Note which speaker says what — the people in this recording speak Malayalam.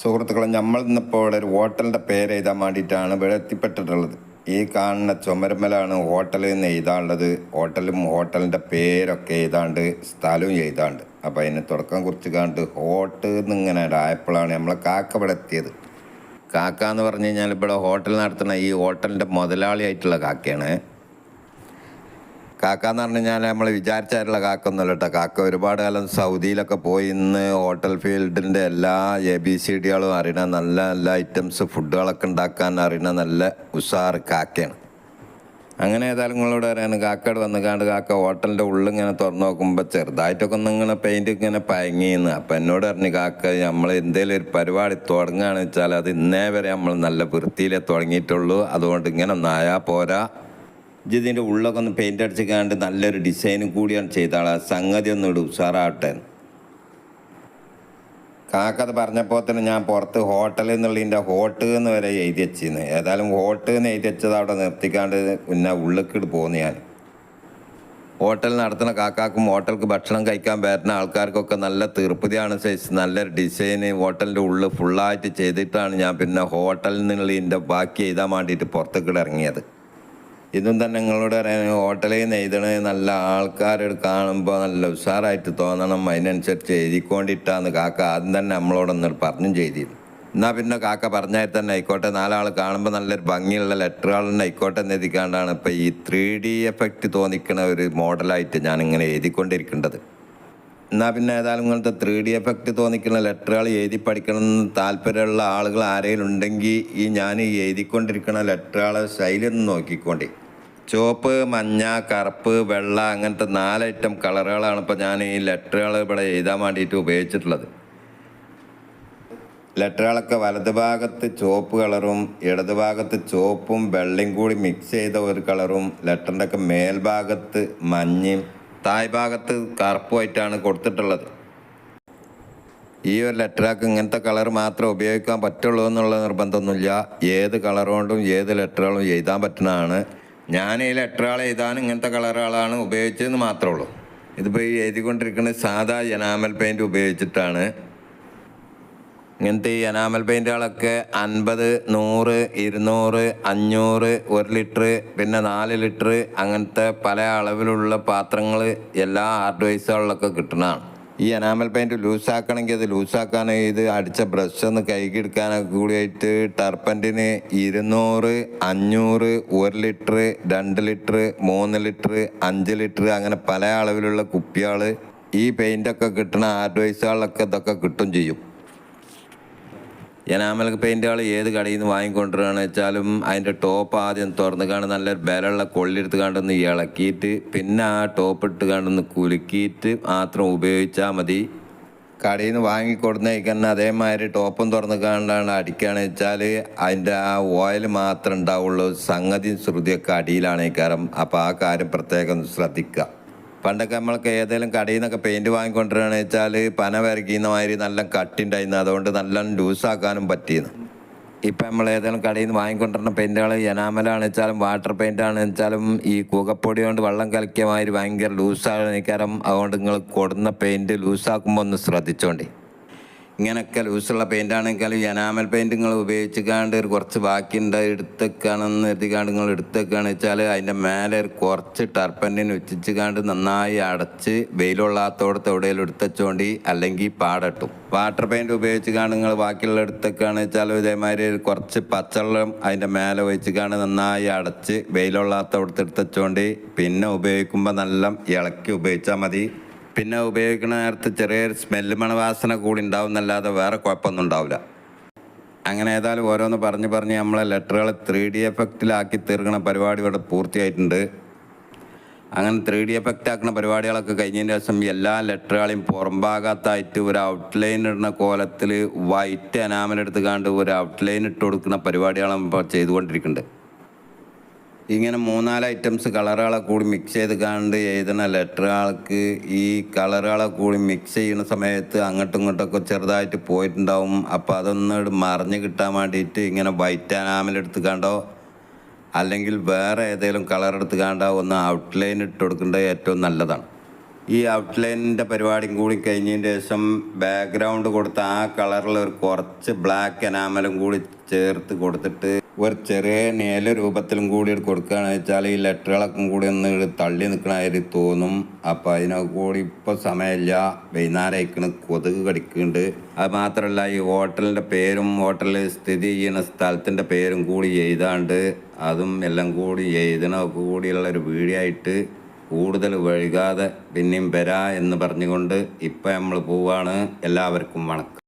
Speaker 1: സുഹൃത്തുക്കളെ നമ്മൾ ഇന്നിപ്പോൾ ഒരു ഹോട്ടലിന്റെ പേര് എഴുതാൻ വേണ്ടിയിട്ടാണ് ഇവിടെ എത്തിപ്പെട്ടിട്ടുള്ളത് ഈ കാണുന്ന ചുമരുമലാണ് ഹോട്ടലിൽ നിന്ന് എഴുതാനുള്ളത്. ഹോട്ടലും ഹോട്ടലിന്റെ പേരൊക്കെ എഴുതാണ്ട് സ്ഥലവും എഴുതാണ്ട്. അപ്പോൾ അതിന് തുടക്കം കുറിച്ച് കണ്ട് ഹോട്ട് എന്നിങ്ങനെ ആയപ്പോഴാണ് നമ്മളെ കാക്ക ഇവിടെ എത്തിയത്. കാക്ക എന്ന് പറഞ്ഞു കഴിഞ്ഞാൽ ഇവിടെ ഹോട്ടൽ നടത്തുന്ന ഈ ഹോട്ടലിന്റെ മുതലാളിയായിട്ടുള്ള കാക്കയാണ്. കാക്ക എന്ന് പറഞ്ഞു കഴിഞ്ഞാൽ നമ്മൾ വിചാരിച്ചായിട്ടുള്ള കാക്ക ഒന്നുമല്ല കേട്ടോ കാക്ക ഒരുപാട് കാലം സൗദിയിലൊക്കെ പോയി ഇന്ന് ഹോട്ടൽ ഫീൽഡിന്റെ എല്ലാ എ ബി സി ഡികളും അറിയണ നല്ല നല്ല ഐറ്റംസ് ഫുഡുകളൊക്കെ ഉണ്ടാക്കാൻ അറിയണ നല്ല ഉഷാറ് കാക്കയാണ്. അങ്ങനെ ഏതായാലും നിങ്ങളോട് പറയാൻ കാക്കയുടെ വന്ന് കാണ്ട് കാക്ക ഹോട്ടലിന്റെ ഉള്ളിങ്ങനെ തുറന്നു നോക്കുമ്പോൾ ചെറുതായിട്ടൊക്കെ ഒന്ന് ഇങ്ങനെ പെയിന്റ് ഇങ്ങനെ പയങ്ങിന്ന്. അപ്പം എന്നോട് പറഞ്ഞു കാക്ക നമ്മൾ എന്തെങ്കിലും ഒരു പരിപാടി തുടങ്ങുകയാണെന്ന് വെച്ചാൽ അത് ഇന്നേ വരെ നമ്മൾ നല്ല വൃത്തിയിലേ തുടങ്ങിയിട്ടുള്ളൂ. അതുകൊണ്ട് ഇങ്ങനെ നായാ പോരാ. ഇതിന്റെ ഉള്ളൊക്കെ ഒന്ന് പെയിന്റ് അടിച്ചിക്കാണ്ട് നല്ലൊരു ഡിസൈനും കൂടിയാണ് ചെയ്താളാ സംഗതി ഒന്ന് ഇടും ഉഷാറാവട്ടെ. കാക്കത് പറഞ്ഞപ്പോൾ തന്നെ ഞാൻ പുറത്ത് ഹോട്ടൽ എന്നുള്ളതിന്റെ ഹോട്ട് എന്ന് വരെ എഴുതി വെച്ചിരുന്നു. ഏതായാലും ഹോട്ട് എന്ന് എഴുതി വെച്ചത് അവിടെ നിർത്തിക്കാണ്ട് പിന്നെ ഉള്ളിക്കിട്ട് പോന്നു ഞാൻ. ഹോട്ടൽ നടത്തുന്ന കാക്കാക്കും ഹോട്ടലിക്ക് ഭക്ഷണം കഴിക്കാൻ വരുന്ന ആൾക്കാർക്കൊക്കെ നല്ല തീർപ്പതിയാണ് സൈസ് നല്ലൊരു ഡിസൈന് ഹോട്ടലിന്റെ ഉള്ളിൽ ഫുള്ളായിട്ട് ചെയ്തിട്ടാണ് ഞാൻ പിന്നെ ഹോട്ടലിൽ നിന്നുള്ള എന്റെ ബാക്കി എഴുതാൻ വേണ്ടിയിട്ട് പുറത്തേക്കിടെ ഇറങ്ങിയത്. ഇതും തന്നെ നിങ്ങളോട് പറയാൻ ഹോട്ടലിൽ നിന്ന് നല്ല ആൾക്കാരോട് കാണുമ്പോൾ നല്ല ഉഷാറായിട്ട് തോന്നണം. അതിനനുസരിച്ച് എഴുതിക്കൊണ്ടിട്ടാന്ന് കാക്ക ആദ്യം തന്നെ നമ്മളോടൊന്ന് പറഞ്ഞും ചെയ്തിരുന്നു. എന്നാൽ പിന്നെ കാക്ക പറഞ്ഞാൽ തന്നെ ആയിക്കോട്ടെ. നാലാൾ കാണുമ്പോൾ നല്ലൊരു ഭംഗിയുള്ള ലെറ്ററുകൾ തന്നെ ആയിക്കോട്ടെ എന്ന് എഴുതിക്കാണ്ടാണ് ഇപ്പോൾ ഈ ത്രീ ഡി എഫക്റ്റ് തോന്നിക്കുന്ന ഒരു മോഡലായിട്ട് ഞാനിങ്ങനെ എഴുതിക്കൊണ്ടിരിക്കേണ്ടത്. എന്നാൽ പിന്നെ ഏതായാലും ഇങ്ങനത്തെ ത്രീ ഡി എഫക്റ്റ് തോന്നിക്കുന്ന ലെറ്ററുകൾ എഴുതി പഠിക്കണം എന്ന് താല്പര്യമുള്ള ആളുകൾ ആരെങ്കിലും ഉണ്ടെങ്കിൽ ഈ ഞാൻ എഴുതിക്കൊണ്ടിരിക്കുന്ന ലെറ്ററുകളെ ശൈലി ഒന്ന് നോക്കിക്കൊണ്ടേ. ചുവപ്പ് മഞ്ഞ കറുപ്പ് വെള്ള അങ്ങനത്തെ നാല് ഐറ്റം കളറുകളാണ് ഇപ്പോൾ ഞാൻ ഈ ലെറ്ററുകൾ ഇവിടെ എഴുതാൻ വേണ്ടിയിട്ട് ഉപയോഗിച്ചിട്ടുള്ളത്. ലെറ്ററുകളൊക്കെ വലതുഭാഗത്ത് ചുവപ്പ് കളറും ഇടതുഭാഗത്ത് ചുവപ്പും വെള്ളയും കൂടി മിക്സ് ചെയ്ത ഒരു കളറും ലെറ്ററിന്റെ ഒക്കെ മേൽഭാഗത്ത് മഞ്ഞയും തായ്ഭാഗത്ത് കറുപ്പുമായിട്ടാണ് കൊടുത്തിട്ടുള്ളത്. ഈ ഒരു ലെറ്ററാക്ക് ഇങ്ങനത്തെ കളർ മാത്രമേ ഉപയോഗിക്കാൻ പറ്റുള്ളൂ എന്നുള്ള നിർബന്ധമൊന്നുമില്ല. ഏത് കളറുകൊണ്ടും ഏത് ലെറ്ററുകളും എഴുതാൻ പറ്റുന്നതാണ്. ഞാൻ ഈ ആൾ എഴുതാൻ ഇങ്ങനത്തെ കളറുകളാണ് ഉപയോഗിച്ചതെന്ന് മാത്രമേ ഉള്ളൂ. ഇതിപ്പോൾ ഈ എഴുതിക്കൊണ്ടിരിക്കുന്നത് സാധാ എനാമൽ പെയിന്റ് ഉപയോഗിച്ചിട്ടാണ്. ഇങ്ങനത്തെ ഈ എനാമൽ പെയിന്റുകളൊക്കെ അൻപത് നൂറ് ഇരുന്നൂറ് അഞ്ഞൂറ് ഒരു ലിറ്റർ പിന്നെ നാല് ലിറ്റർ അങ്ങനത്തെ പല അളവിലുള്ള പാത്രങ്ങൾ എല്ലാ ആർട്ട് വൈസുകളിലൊക്കെ കിട്ടുന്നതാണ്. ഈ എനാമൽ പെയിന്റ് ലൂസാക്കണമെങ്കിൽ അത് ലൂസാക്കാൻ ഇത് അടിച്ച ബ്രഷ് ഒന്ന് കൈകെടുക്കാനൊക്കെ കൂടിയായിട്ട് ടർപ്പന്റിന് ഇരുന്നൂറ് അഞ്ഞൂറ് ഒരു ലിറ്റർ രണ്ട് ലിറ്റർ മൂന്ന് ലിറ്റർ അഞ്ച് ലിറ്റർ അങ്ങനെ പല അളവിലുള്ള കുപ്പികൾ ഈ പെയിന്റൊക്കെ കിട്ടുന്ന ആഡ്വൈസുകളിലൊക്കെ വൈസുകളിലൊക്കെ ഇതൊക്കെ കിട്ടും ചെയ്യും. എനാമൽ പെയിന്റുകൾ ഏത് കടയിൽ നിന്ന് വാങ്ങിക്കൊണ്ടിരുകയാണ് വെച്ചാലും അതിന്റെ ടോപ്പ് ആദ്യം തുറന്ന് കാണ് നല്ല ബലമുള്ള കൊള്ളിയെടുത്ത് കണ്ടൊന്ന് ഇളക്കിയിട്ട് പിന്നെ ആ ടോപ്പ് ഇട്ട് കണ്ടൊന്ന് കുലുക്കിയിട്ട് മാത്രം ഉപയോഗിച്ചാൽ മതി. കടയിൽ നിന്ന് വാങ്ങിക്കൊടുന്നേക്കന്നെ അതേമാതിരി ടോപ്പും തുറന്ന് കാണാണ് അടിക്കുകയാണെന്ന് വെച്ചാൽ അതിന്റെ ആ ഓയിൽ മാത്രമേ ഉണ്ടാവുള്ളൂ. സംഗതി ശ്രുതിയൊക്കെ അടിയിലാണ് ഈ കാരം അപ്പോൾ ആ കാര്യം പ്രത്യേകം ശ്രദ്ധിക്കുക പണ്ടൊക്കെ നമ്മൾക്ക് ഏതെങ്കിലും കടയിൽ നിന്നൊക്കെ പെയിന്റ് വാങ്ങിക്കൊണ്ടിരുകയാണെന്ന് വെച്ചാൽ പന വരയ്ക്കുന്ന മാതിരി നല്ല കട്ടുണ്ടായിരുന്നു അതുകൊണ്ട് നല്ല ലൂസാക്കാനും പറ്റിയിരുന്നു. ഇപ്പം നമ്മൾ ഏതെങ്കിലും കടയിൽ നിന്ന് വാങ്ങിക്കൊണ്ടിരുന്ന പെയിന്റുകൾ എനാമലാണ് വെച്ചാലും വാട്ടർ പെയിന്റ് ആണ് വെച്ചാലും ഈ കൂകപ്പൊടി കൊണ്ട് വെള്ളം കലക്കിയ മാതിരി ഭയങ്കര ലൂസാണ് നിൽക്കാരം അതുകൊണ്ട് നിങ്ങൾ കൊടുന്ന പെയിന്റ് ലൂസാക്കുമ്പോൾ ഒന്ന് ശ്രദ്ധിച്ചോണ്ടി. ഇങ്ങനെയൊക്കെ ലൂസുള്ള പെയിന്റ് ആണെങ്കിലും എനാമൽ പെയിന്റുകൾ ഉപയോഗിച്ചിക്കാണ്ട് ഒരു കുറച്ച് ബാക്കിയുണ്ട്. എടുത്തേക്കാണെന്ന് എഴുതിക്കാണ്ട് നിങ്ങൾ എടുത്തേക്കാണ് വെച്ചാൽ അതിന്റെ മേലെ ഒരു കുറച്ച് ടർപ്പന്റിന് വെച്ചിക്കാണ്ട് നന്നായി അടച്ച് വെയിലുള്ളാത്തോടത്ത് എവിടെയെങ്കിലും എടുത്തുവെച്ചോണ്ടി അല്ലെങ്കിൽ പാടട്ടും. വാട്ടർ പെയിന്റ് ഉപയോഗിച്ചിക്കാണ്ട് നിങ്ങൾ ബാക്കിയുള്ള എടുത്തേക്കാണ് വെച്ചാൽ ഇതേമാതിരി കുറച്ച് പച്ചവെള്ളം അതിന്റെ മേലെ ഒഴിച്ചിക്കാണ്ട് നന്നായി അടച്ച് വെയിലുള്ളാത്തോടത്ത് എടുത്തുവെച്ചോണ്ടി. പിന്നെ ഉപയോഗിക്കുമ്പോൾ നല്ല ഇളക്കി ഉപയോഗിച്ചാൽ മതി. പിന്നെ ഉപയോഗിക്കുന്ന നേരത്ത് ചെറിയൊരു സ്മെല്ല് മണവാസന കൂടി ഉണ്ടാവും എന്നല്ലാതെ വേറെ കുഴപ്പമൊന്നും ഉണ്ടാവില്ല. അങ്ങനെ ഏതായാലും ഓരോന്ന് പറഞ്ഞ് പറഞ്ഞ് നമ്മളെ ലെറ്ററുകൾ ത്രീ ഡി എഫക്റ്റിലാക്കി തീർക്കുന്ന പരിപാടി ഇവിടെ പൂർത്തിയായിട്ടുണ്ട്. അങ്ങനെ ത്രീ ഡി എഫക്റ്റ് ആക്കുന്ന പരിപാടികളൊക്കെ കഴിഞ്ഞതിന് ശേഷം എല്ലാ ലെറ്ററുകളെയും പുറംഭാഗത്തായിട്ട് ഒരു ഔട്ട്ലൈൻ ഇടുന്ന കോലത്തിൽ വൈറ്റ് അനാമലെടുത്ത് കാണ്ട് ഒരു ഔട്ട്ലൈൻ ഇട്ട് കൊടുക്കുന്ന പരിപാടികളും ഇപ്പോൾ ചെയ്തുകൊണ്ടിരിക്കുന്നുണ്ട്. ഇങ്ങനെ മൂന്നാൽ ഐറ്റംസ് കളറുകളെ കൂടി മിക്സ് ചെയ്ത് കണ്ട് എഴുതുന്ന ലെറ്ററുകൾക്ക് ഈ കളറുകളെ കൂടി മിക്സ് ചെയ്യുന്ന സമയത്ത് അങ്ങോട്ടും ഇങ്ങോട്ടൊക്കെ ചെറുതായിട്ട് പോയിട്ടുണ്ടാവും. അപ്പോൾ അതൊന്ന് മറിഞ്ഞ് കിട്ടാൻ വേണ്ടിയിട്ട് ഇങ്ങനെ വൈറ്റ് അനാമലെടുത്ത് കണ്ടോ? അല്ലെങ്കിൽ വേറെ ഏതെങ്കിലും കളർ എടുത്ത് കണ്ടോ ഒന്ന് ഔട്ട്ലൈൻ ഇട്ട് കൊടുക്കേണ്ടത് ഏറ്റവും നല്ലതാണ്. ഈ ഔട്ട്ലൈനിന്റെ പരിപാടിയും കൂടി കഴിഞ്ഞതിന് ശേഷം ബാക്ക്ഗ്രൗണ്ട് കൊടുത്ത് ആ കളറിൽ ഒരു കുറച്ച് ബ്ലാക്ക് എനാമലും കൂടി ചേർത്ത് കൊടുത്തിട്ട് ഒരു ചെറിയ നേല രൂപത്തിലും കൂടി ഇത് കൊടുക്കുകയാണെന്ന് വെച്ചാൽ ഈ ലെറ്ററുകളൊക്കെ കൂടി ഒന്ന് തള്ളി നിൽക്കണ മാതിരി തോന്നും. അപ്പം അതിനൊക്കെ കൂടി ഇപ്പോൾ സമയമില്ല. വൈകുന്നേരം അയക്കണ കൊതുക് കടിക്കുന്നുണ്ട്. അത് മാത്രമല്ല ഈ ഹോട്ടലിന്റെ പേരും ഹോട്ടലിൽ സ്ഥിതി ചെയ്യുന്ന സ്ഥലത്തിന്റെ പേരും കൂടി എഴുതാണ്ട് അതും എല്ലാം കൂടി എഴുതണമൊക്കെ കൂടിയുള്ള ഒരു കൂടുതൽ വഴുകാതെ പിന്നെയും വരാ എന്ന് പറഞ്ഞുകൊണ്ട് ഇപ്പം നമ്മൾ പോവാണ്. എല്ലാവർക്കും വണക്കം.